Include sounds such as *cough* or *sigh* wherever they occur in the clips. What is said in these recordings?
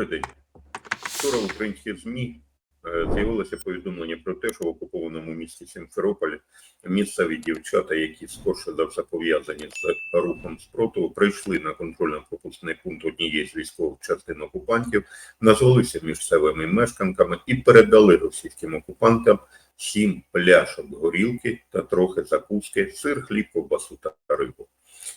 Добрий день. Вчора в українських ЗМІ е, з'явилося повідомлення про те, що в окупованому місті Сімферополі місцеві дівчата, які скорше за все пов'язані з рухом спротиву, прийшли на контрольно-пропускний пункт однієї з військових частин окупантів, назвалися місцевими мешканками і передали російським окупантам сім пляшок горілки та трохи закуски, сир, хліб, ковбасу та рибу.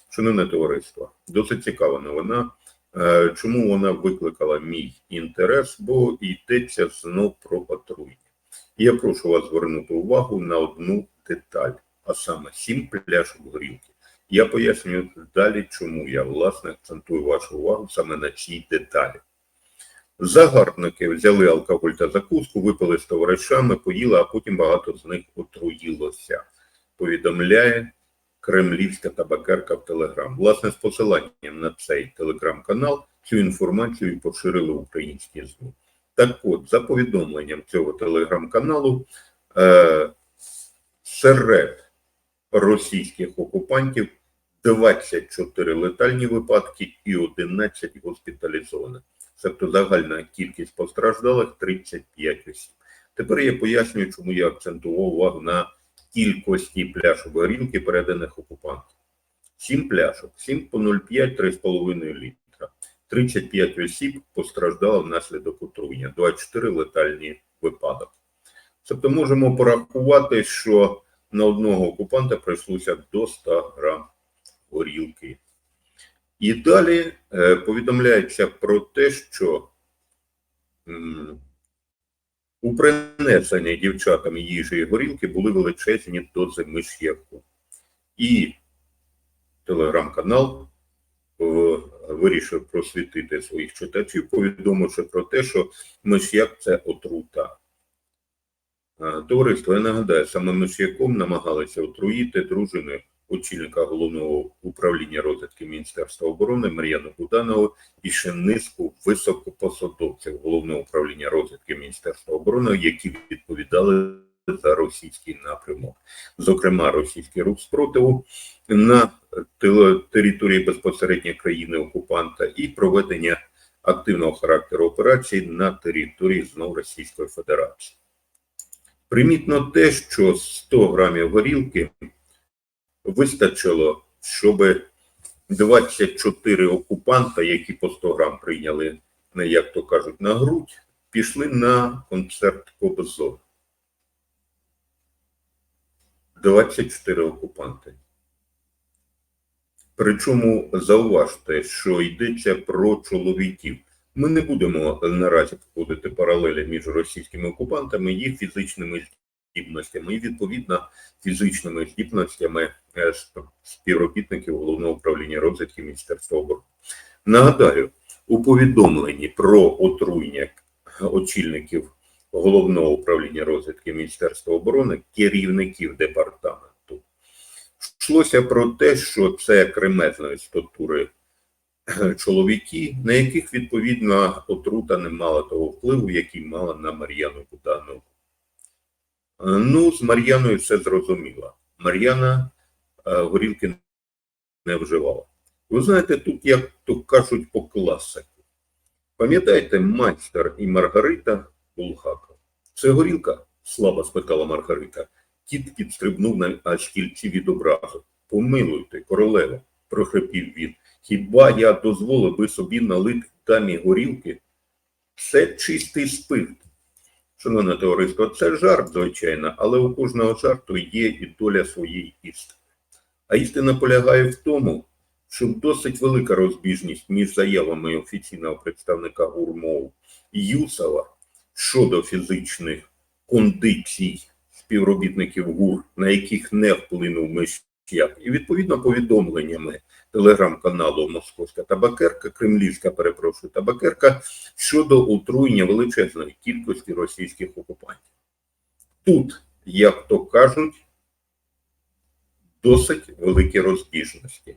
Шановне товариство, досить цікава новина. Е, Чому вона викликала мій інтерес? Бо йдеться знов про отруєння. І Я прошу вас звернути увагу на одну деталь, а саме сім пляшок горілки. Я пояснюю далі, чому я власне акцентую вашу увагу саме на цій деталі. Загарбники взяли алкоголь та закуску, випили з товаришами, поїли, а потім багато з них отруїлося. Повідомляє Кремлівська табакерка в Телеграм. Власне, з посиланням на цей телеграм-канал цю інформацію поширили українські ЗМІ. Так от, за повідомленням цього телеграм-каналу, е, серед російських окупантів 24 летальні випадки і 11 госпіталізованих. Тобто загальна кількість постраждалих 35 осіб. Тепер я пояснюю, чому я акцентував увагу на кількості пляшок горілки, переданих окупантам. 7 пляшок, 7 по 0,5, 3,5 літра. 35 осіб постраждало внаслідок отруєння, 24 летальні випадок. Тобто можемо порахувати, що на одного окупанта прийшлося до 100 грам горілки. І далі е, повідомляється про те, що у принесенні дівчатам їжі і горілки були величезні дози миш'яку. І телеграм-канал е, вирішив просвітити своїх читачів, повідомивши про те, що миш'як це отрута. Е, Товариство, я нагадаю, саме миш'яком намагалися отруїти дружини очільника головного управління розвідки Міністерства оборони Мар'яну Буданову і ще низку високопосадовців головного управління розвідки Міністерства оборони, які відповідали за російський напрямок, зокрема російський рух спротиву на території безпосередньо країни окупанта і проведення активного характеру операцій на території знов Російської Федерації. Примітно те, що 100 грамів горілки вистачило, щоб 24 окупанта, які по 100 грам прийняли, як то кажуть, на грудь, пішли на концерт Кобзон. 24 окупанти. Причому зауважте, що йдеться про чоловіків. Ми не будемо наразі входити паралелі між російськими окупантами, їх фізичними здібностями і відповідно фізичними здібностями е, співробітників головного управління розвідки Міністерства оборони. Нагадаю, у повідомленні про отруєння очільників головного управління розвідки Міністерства оборони керівників департаменту йшлося про те, що це кремезної структури чоловіки, на яких відповідно отрута не мала того впливу, який мала на Мар'яну Буданову. Е, Ну, з Мар'яною все зрозуміло. Мар'яна е, горілки не вживала. Ви знаєте, тут, як то кажуть, по класику. Пам'ятаєте, майстер і Маргарита Булгаков? Це горілка? слабо спитала Маргарита. Кіт підстрибнув на аж кільці від образу. Помилуйте, королева, прохрипів він. Хіба я дозволив би собі налити дамі горілки? Це чистий спирт. Шановне товариство, це жарт, звичайно, але у кожного жарту є і доля своєї істини. А істина полягає в тому, що досить велика розбіжність між заявами офіційного представника ГУРМОВ Юсова щодо фізичних кондицій співробітників ГУР, на яких не вплинув Мещак, і відповідно повідомленнями телеграм-каналу Московська табакерка, Кремлівська, перепрошую, табакерка щодо отруєння величезної кількості російських окупантів. Тут, як то кажуть, досить великі розбіжності.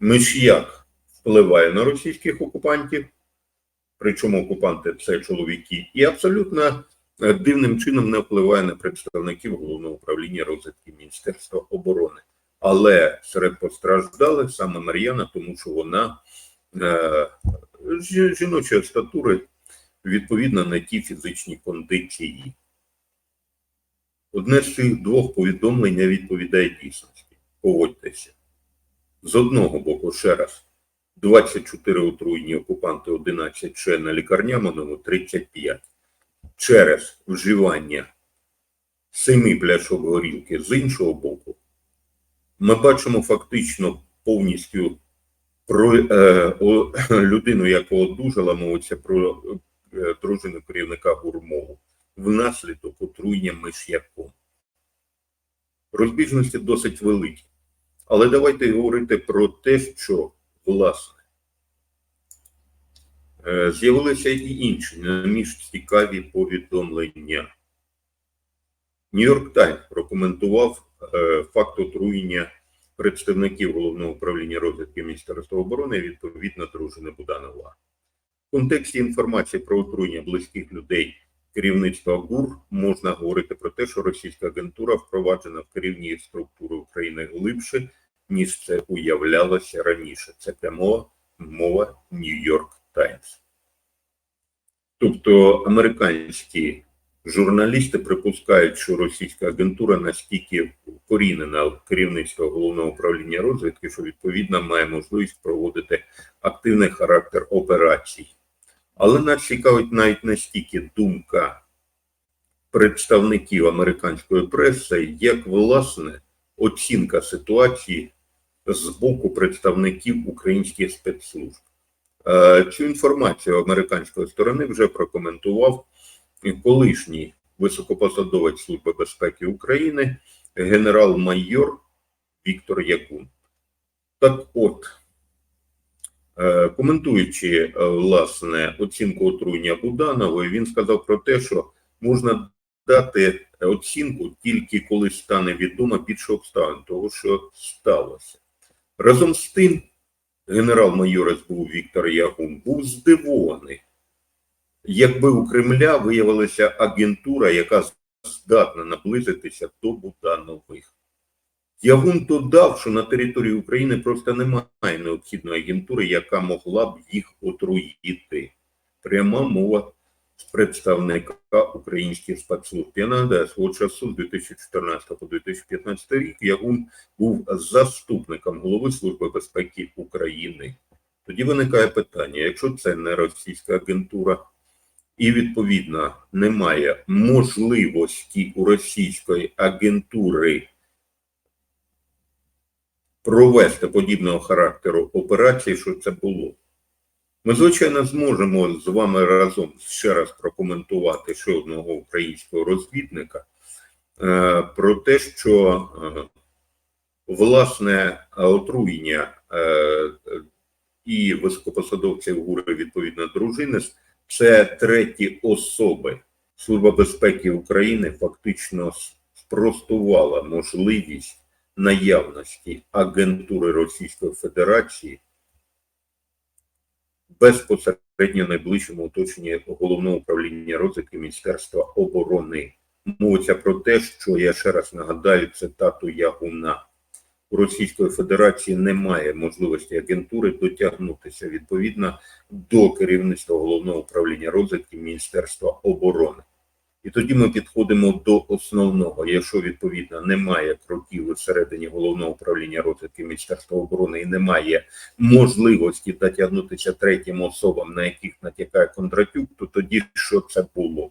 Миш'як впливає на російських окупантів, причому окупанти це чоловіки, і абсолютно е, дивним чином не впливає на представників головного управління розвідки Міністерства оборони. Але серед постраждалих саме Мар'яна, тому що вона е, жіночої статури відповідно на ті фізичні кондиції. Одне з цих двох повідомлень не відповідає дійсності. Погодьтеся. З одного боку, ще раз, 24 отруєнні окупанти, 11 ще на лікарняному, 35. Через вживання семи пляшок горілки з іншого боку, ми бачимо фактично повністю про е, о, *laughs* людину, яка одужала, мовиться про е, дружину керівника гурмову, внаслідок отруєння миш'яком. Розбіжності досить великі. Але давайте говорити про те, що, власне, е, з'явилися і інші не менш цікаві повідомлення. Нью-Йорк Таймс прокоментував факт отруєння представників головного управління розвідки Міністерства оборони відповідно дружини Буданова. В контексті інформації про отруєння близьких людей керівництва ГУР можна говорити про те, що російська агентура впроваджена в керівні структури України глибше, ніж це уявлялося раніше. Це прямо мова Нью-Йорк Таймс. Тобто американські журналісти припускають, що російська агентура настільки вкорінена в керівництво головного управління розвідки, що відповідно має можливість проводити активний характер операцій. Але нас цікавить навіть настільки думка представників американської преси, як власне оцінка ситуації з боку представників українських спецслужб. Е, Цю інформацію американської сторони вже прокоментував колишній високопосадовець Служби безпеки України, генерал-майор Віктор Якун. Так от, е, коментуючи е, власне оцінку отруєння Буданової, він сказав про те, що можна дати оцінку тільки коли стане відомо більше обставин того, що сталося. Разом з тим, генерал-майор СБУ Віктор Ягун був здивований, якби у Кремля виявилася агентура, яка здатна наблизитися до Буданових. Ягун додав, що на території України просто немає необхідної агентури, яка могла б їх отруїти. Пряма мова з представника українських спецслужб. Я нагадаю, свого часу з 2014 по 2015 рік Ягун був заступником голови Служби безпеки України. Тоді виникає питання: якщо це не російська агентура, і відповідно немає можливості у російської агентури провести подібного характеру операції, що це було. Ми, звичайно, зможемо з вами разом ще раз прокоментувати ще одного українського розвідника е, про те, що е, власне отруєння е, і високопосадовців ГУРи відповідно дружини це треті особи. Служба безпеки України фактично спростувала можливість наявності агентури Російської Федерації безпосередньо найближчому оточенні головного управління розвідки Міністерства оборони. Мовиться про те, що я ще раз нагадаю цитату Ягуна. У Російської Федерації немає можливості агентури дотягнутися відповідно до керівництва головного управління розвідки Міністерства оборони. І тоді ми підходимо до основного. Якщо відповідно немає кроків всередині головного управління розвідки Міністерства оборони і немає можливості дотягнутися третім особам, на яких натякає Кондратюк, то тоді що це було?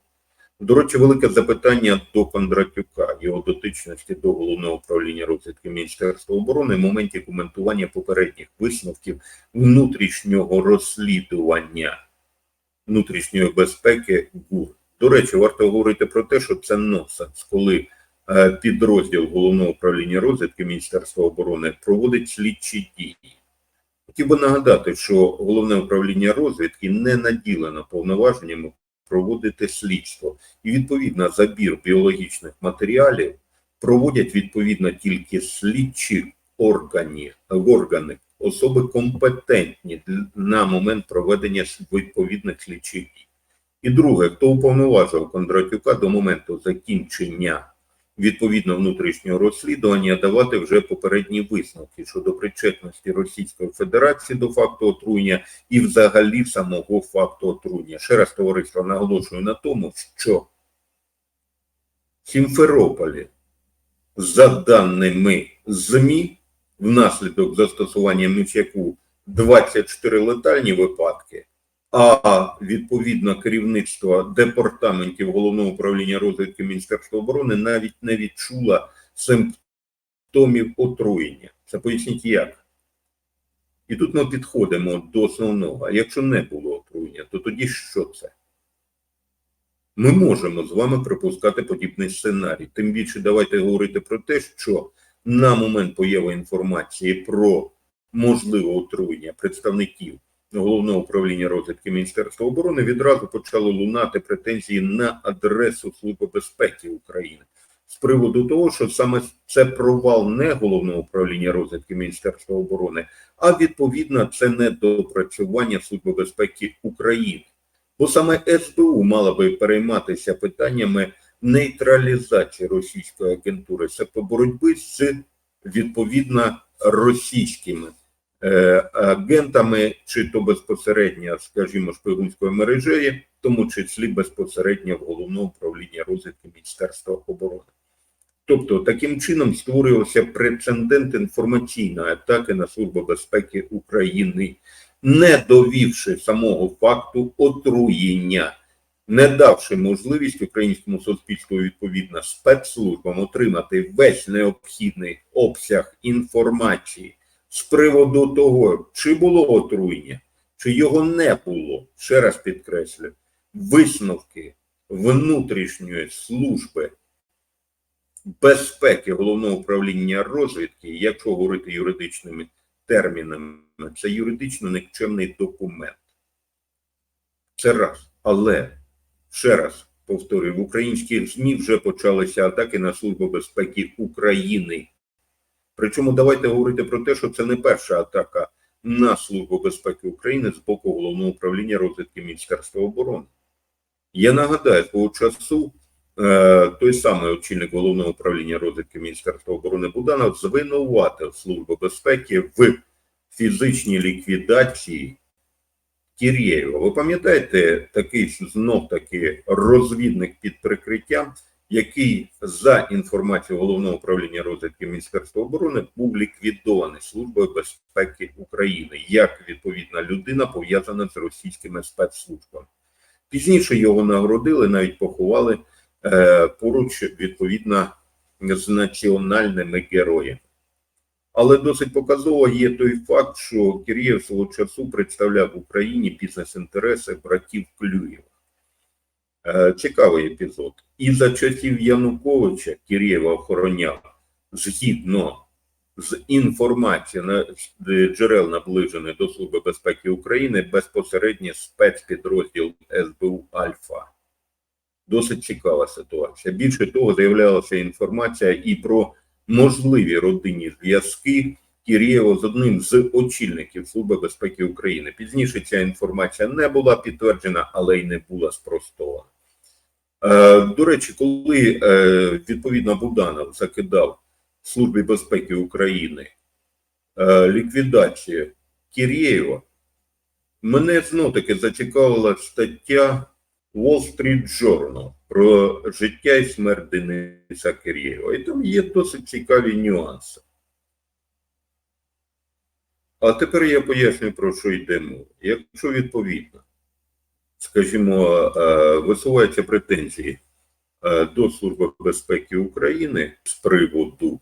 До речі, велике запитання до Кондратюка, його дотичності до головного управління розвідки Міністерства оборони в моменті коментування попередніх висновків внутрішнього розслідування внутрішньої безпеки ГУР. До речі, варто говорити про те, що це нонсенс, коли е, підрозділ головного управління розвідки Міністерства оборони проводить слідчі дії. Хотів би нагадати, що головне управління розвідки не наділено повноваженнями проводити слідство. І відповідно забір біологічних матеріалів проводять відповідно тільки слідчі органи, органи особи компетентні на момент проведення відповідних слідчих дій. І друге, хто уповноважив Кондратюка до моменту закінчення відповідно внутрішнього розслідування давати вже попередні висновки щодо причетності Російської Федерації до факту отруєння і взагалі самого факту отруєння. Ще раз товариство наголошую на тому, що в Сімферополі, за даними ЗМІ, внаслідок застосування мічаку 24 летальні випадки, а відповідно керівництво департаментів головного управління розвідки Міністерства оборони навіть не відчула симптомів отруєння. Це поясніть як. І тут ми підходимо до основного. А якщо не було отруєння, то тоді що це? Ми можемо з вами припускати подібний сценарій. Тим більше давайте говорити про те, що на момент появи інформації про можливе отруєння представників головного управління розвідки Міністерства оборони відразу почали лунати претензії на адресу Служби безпеки України з приводу того, що саме це провал не головного управління розвідки Міністерства оборони, а відповідно це недопрацювання Служби безпеки України. Бо саме СБУ мала би перейматися питаннями нейтралізації російської агентури, тобто боротьби з відповідно російськими агентами, чи то безпосередньо, скажімо, шпигунської мережеї, в тому числі безпосередньо в головному управлінні розвідки Міністерства оборони. Тобто таким чином створювався прецедент інформаційної атаки на Службу безпеки України, не довівши самого факту отруєння, не давши можливість українському суспільству відповідно спецслужбам отримати весь необхідний обсяг інформації з приводу того, чи було отруєння, чи його не було. Ще раз підкреслю, висновки внутрішньої служби безпеки головного управління розвідки, якщо говорити юридичними термінами, це юридично никчемний документ. Це раз. Але ще раз повторюю, в українських ЗМІ вже почалися атаки на Службу безпеки України. Причому давайте говорити про те, що це не перша атака на Службу безпеки України з боку головного управління розвідки Міністерства оборони. Я нагадаю, свого часу е, той самий очільник головного управління розвідки Міністерства оборони Буданов звинуватив Службу безпеки в фізичній ліквідації Кірєєва. Ви пам'ятаєте такий знов таки розвідник під прикриттям, який за інформацією головного управління розвідки Міністерства оборони був ліквідований Службою безпеки України як відповідна людина пов'язана з російськими спецслужбами. Пізніше його нагородили, навіть поховали е, поруч відповідно з національними героями. Але досить показово є той факт, що Кирєв свого часу представляв в Україні бізнес-інтереси братів Клюєва. Е, Цікавий епізод. І за часів Януковича Кирєва охороняв згідно з інформацією на джерел наближених до Служби безпеки України безпосередньо спецпідрозділ СБУ Альфа. Досить цікава ситуація. Більше того, з'являлася інформація і про можливі родинні зв'язки Кірєва з одним з очільників Служби безпеки України. Пізніше ця інформація не була підтверджена, але й не була спростована. Е, До речі, коли е, відповідно Буданов закидав Службі безпеки України е, ліквідацію Кірєєва, мене знов таки зацікавила стаття Wall Street Journal про життя і смерть Дениса Кирєєва. І там є досить цікаві нюанси. А тепер я поясню, про що йде мова. Якщо відповідно, скажімо, е, висуваються претензії е, до Служби безпеки України з приводу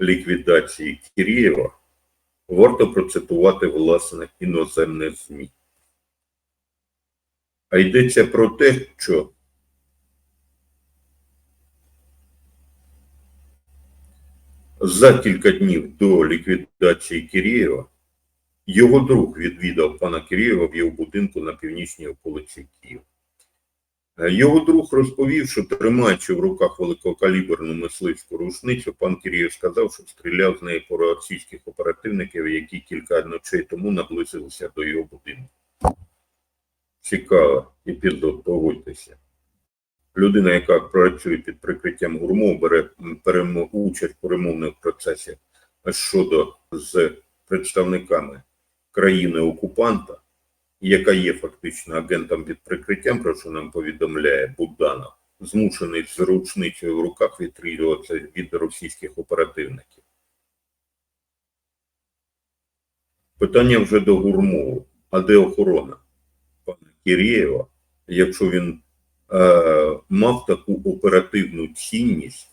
ліквідації Кирєєва, варто процитувати власне іноземне ЗМІ. А йдеться про те, що за кілька днів до ліквідації Кирєєва його друг відвідав пана Кирєєва в його будинку на північній околиці Києва. Е, Його друг розповів, що тримаючи в руках великокаліберну мисливську рушницю, пан Кирєєв сказав, що стріляв з неї по російських оперативників, які кілька ночей тому наблизилися до його будинку. Цікаво, епізод, погодьтеся. людина, яка працює під прикриттям гурмо, бере перемо- участь в перемовних процесах щодо з представниками країни-окупанта, яка є фактично агентом під прикриттям, про що нам повідомляє Буданов, змушений з ручницею в руках відстрілюватися від російських оперативників. Питання вже до Гурмову. А де охорона пана Кірєєва, якщо він е, мав таку оперативну цінність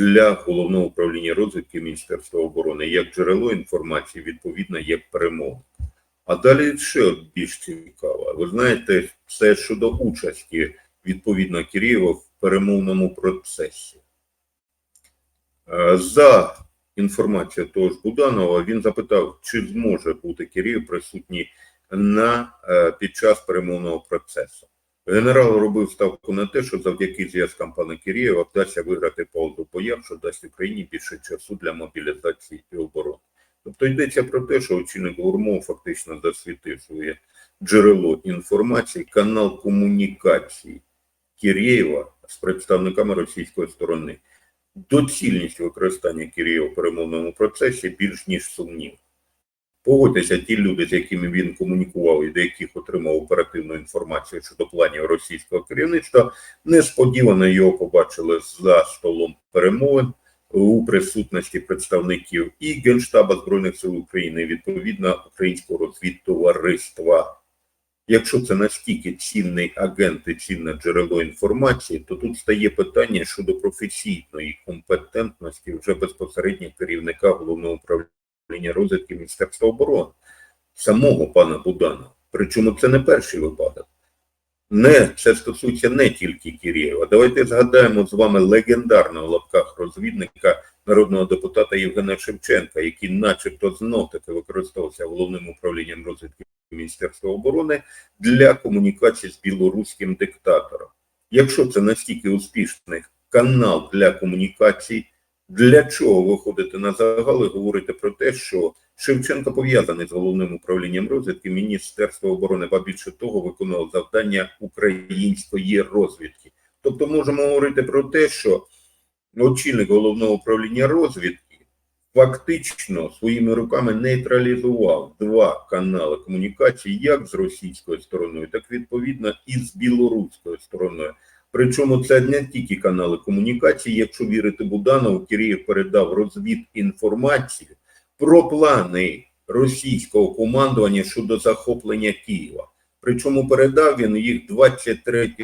для головного управління розвідки Міністерства оборони як джерело інформації, відповідно, як перемовник. А далі ще більш цікаво. Ви знаєте, це щодо участі відповідно Кирєва в перемовному процесі. Е, За інформацією того ж Буданова, він запитав, чи зможе бути Кирєв присутній на, е, під час перемовного процесу. Генерал робив ставку на те, що завдяки зв'язкам пана Кирєва вдасться виграти паузу в боях, що дасть Україні більше часу для мобілізації і оборони. Тобто йдеться про те, що очільник Гурмов фактично засвітив своє джерело інформації, канал комунікації Кирєєва з представниками російської сторони. Доцільність використання Кирєва в перемовному процесі більш ніж сумнів. Погодьтеся, ті люди, з якими він комунікував і до яких отримав оперативну інформацію щодо планів російського керівництва, несподівано його побачили за столом перемовин у присутності представників і Генштаба Збройних сил України, відповідно українського розвідтовариства. Якщо це настільки цінний агент і цінне джерело інформації, то тут стає питання щодо професійної компетентності вже безпосередньо керівника головного управління розвідки Міністерства оборони, самого пана Будана. Причому це не перший випадок. Не, це стосується не тільки Кирєва. Давайте згадаємо з вами легендарного в лапках розвідника народного депутата Євгена Шевченка, який, начебто, знов таки використовувався головним управлінням розвідки Міністерства оборони для комунікації з білоруським диктатором. Якщо це настільки успішний канал для комунікацій, для чого виходити на загал і говорити про те, що Шевченко пов'язаний з головним управлінням розвідки Міністерства оборони, ба більше того, виконував завдання української розвідки. Тобто можемо говорити про те, що очільник головного управління розвідки фактично своїми руками нейтралізував два канали комунікації як з російською стороною, так відповідно і з білоруською стороною. Причому це не тільки канали комунікації. Якщо вірити Буданову, Кирієв передав розвідінформацію про плани російського командування щодо захоплення Києва. Причому передав він їх 23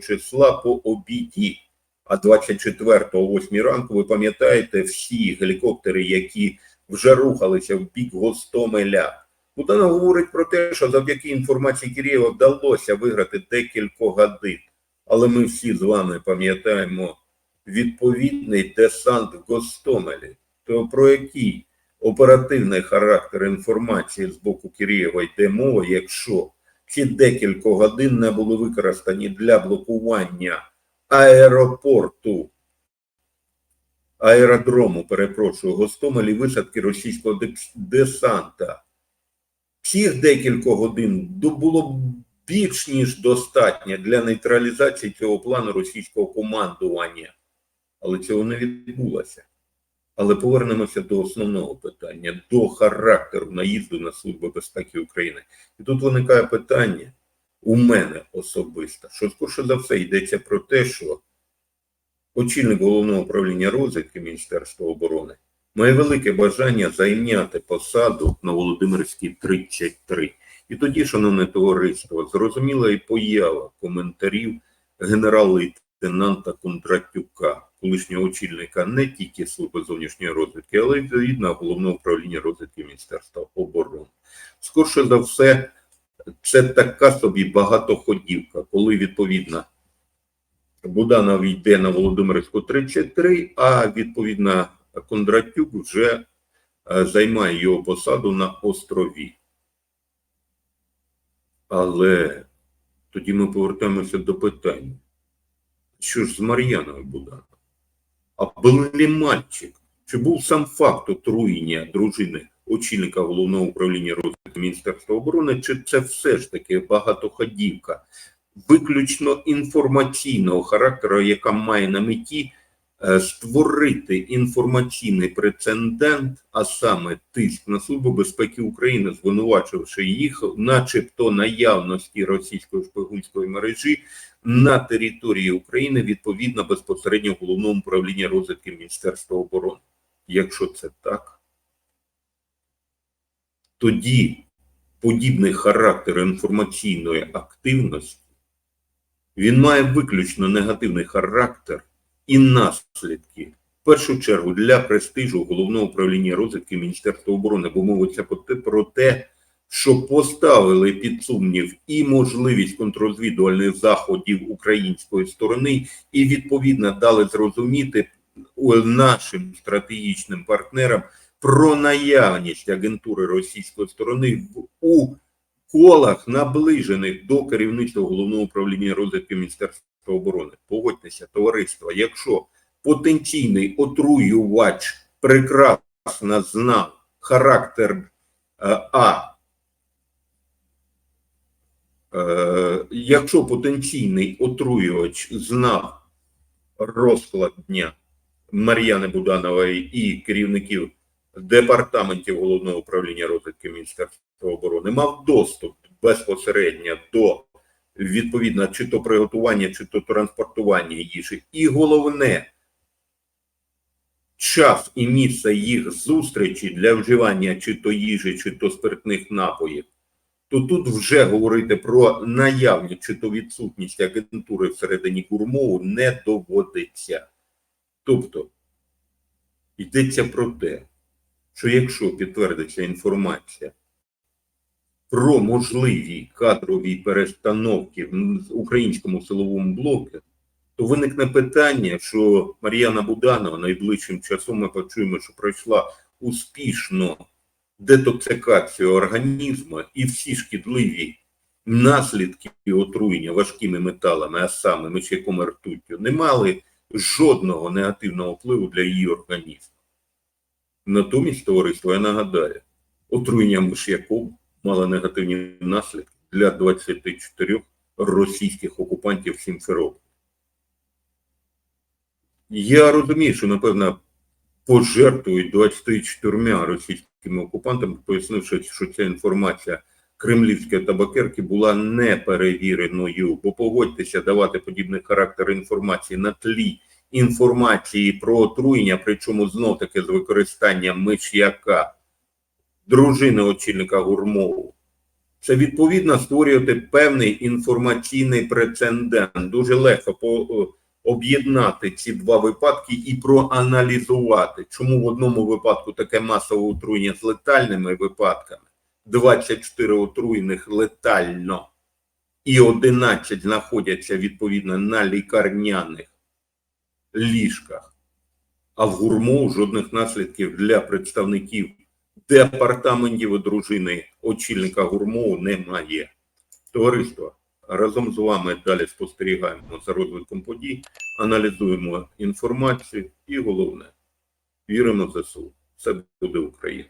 числа по обіді. А 24-го о 8 ранку, ви пам'ятаєте, всі гелікоптери, які вже рухалися в бік Гостомеля. Буданов говорить про те, що завдяки інформації Кирєва вдалося виграти декілька годин. Але ми всі з вами пам'ятаємо відповідний десант в Гостомелі. То про який оперативний характер інформації з боку Кирєва йде мова, якщо ці декілька годин не були використані для блокування аеропорту, аеродрому, перепрошую, Гостомелі висадки російського десанта. Цих декілька годин було більш ніж достатньо для нейтралізації цього плану російського командування, але цього не відбулося. Але повернемося до основного питання, до характеру наїзду на Службу безпеки України. І тут виникає питання у мене особисто, що скорше за все йдеться про те, що очільник головного управління розвідки Міністерства оборони має велике бажання зайняти посаду на Володимирській 33. І тоді, шановне товариство, зрозуміла і поява коментарів генерал-лейтенанта Кондратюка, колишнього очільника не тільки Служби зовнішньої розвідки, але й відповідно головного управління розвідки Міністерства оборони. Скорше за все, це така собі багатоходівка, коли відповідно Буданов йде на Володимирську 33, а відповідно Кондратюк вже е, займає його посаду на острові. Але тоді ми повертаємося до питання. Що ж з Мар'яною Буданов? А був ли мальчик? Чи був сам факт отруєння дружини очільника головного управління розвитку Міністерства оборони, чи це все ж таки багатоходівка виключно інформаційного характеру, яка має на меті створити інформаційний прецедент, а саме тиск на Службу безпеки України, звинувачивши їх, начебто наявності російської шпигунської мережі на території України відповідно безпосередньо головному управління розвідки Міністерства оборони. Якщо це так, тоді подібний характер інформаційної активності він має виключно негативний характер і наслідки. В першу чергу для престижу головного управління розвідки Міністерства оборони, бо мовиться про те- що поставили під сумнів і можливість контррозвідувальних заходів української сторони, і відповідно дали зрозуміти нашим стратегічним партнерам про наявність агентури російської сторони у колах, наближених до керівництва головного управління розвідки Міністерства оборони. Погодьтеся, товариство, якщо потенційний отруювач прекрасно знав характер е, А. Е, якщо потенційний отруювач знав розклад дня Мар'яни Буданової і керівників департаментів головного управління розвідки Міністерства оборони, мав доступ безпосередньо до відповідно чи то приготування, чи то транспортування їжі, і головне час і місце їх зустрічі для вживання чи то їжі, чи то спиртних напоїв, то тут вже говорити про наявність чи то відсутність агентури всередині гурмову не доводиться. Тобто йдеться про те, що якщо підтвердиться інформація про можливі кадрові перестановки в українському силовому блоку, то виникне питання, що Мар'яна Буданова найближчим часом ми почуємо, що пройшла успішно детоксикацію організму і всі шкідливі наслідки отруєння важкими металами, а саме миш'яком ртуттю, не мали жодного негативного впливу для її організму. Натомість, товариство, я нагадаю, отруєння миш'яком мало негативні наслідки для 24 російських окупантів Сімферополя. Я розумію, що, напевно, пожертвують 24 російськими окупантами, пояснивши, що ця інформація кремлівської табакерки була неперевіреною, бо погодьтеся давати подібний характер інформації на тлі інформації про отруєння, причому знов таки з використанням миш'яка дружини очільника гурмову. Це відповідно створювати певний інформаційний прецедент. Дуже легко по, об'єднати ці два випадки і проаналізувати, чому в одному випадку таке масове отруєння з летальними випадками, 24 отруєних летально, і 11 знаходяться відповідно на лікарняних ліжках, а в гурму жодних наслідків для представників департаментів дружини очільника гурмову немає. Товариство, разом з вами далі спостерігаємо за розвитком подій, аналізуємо інформацію і головне, віримо в ЗСУ. Це буде Україна.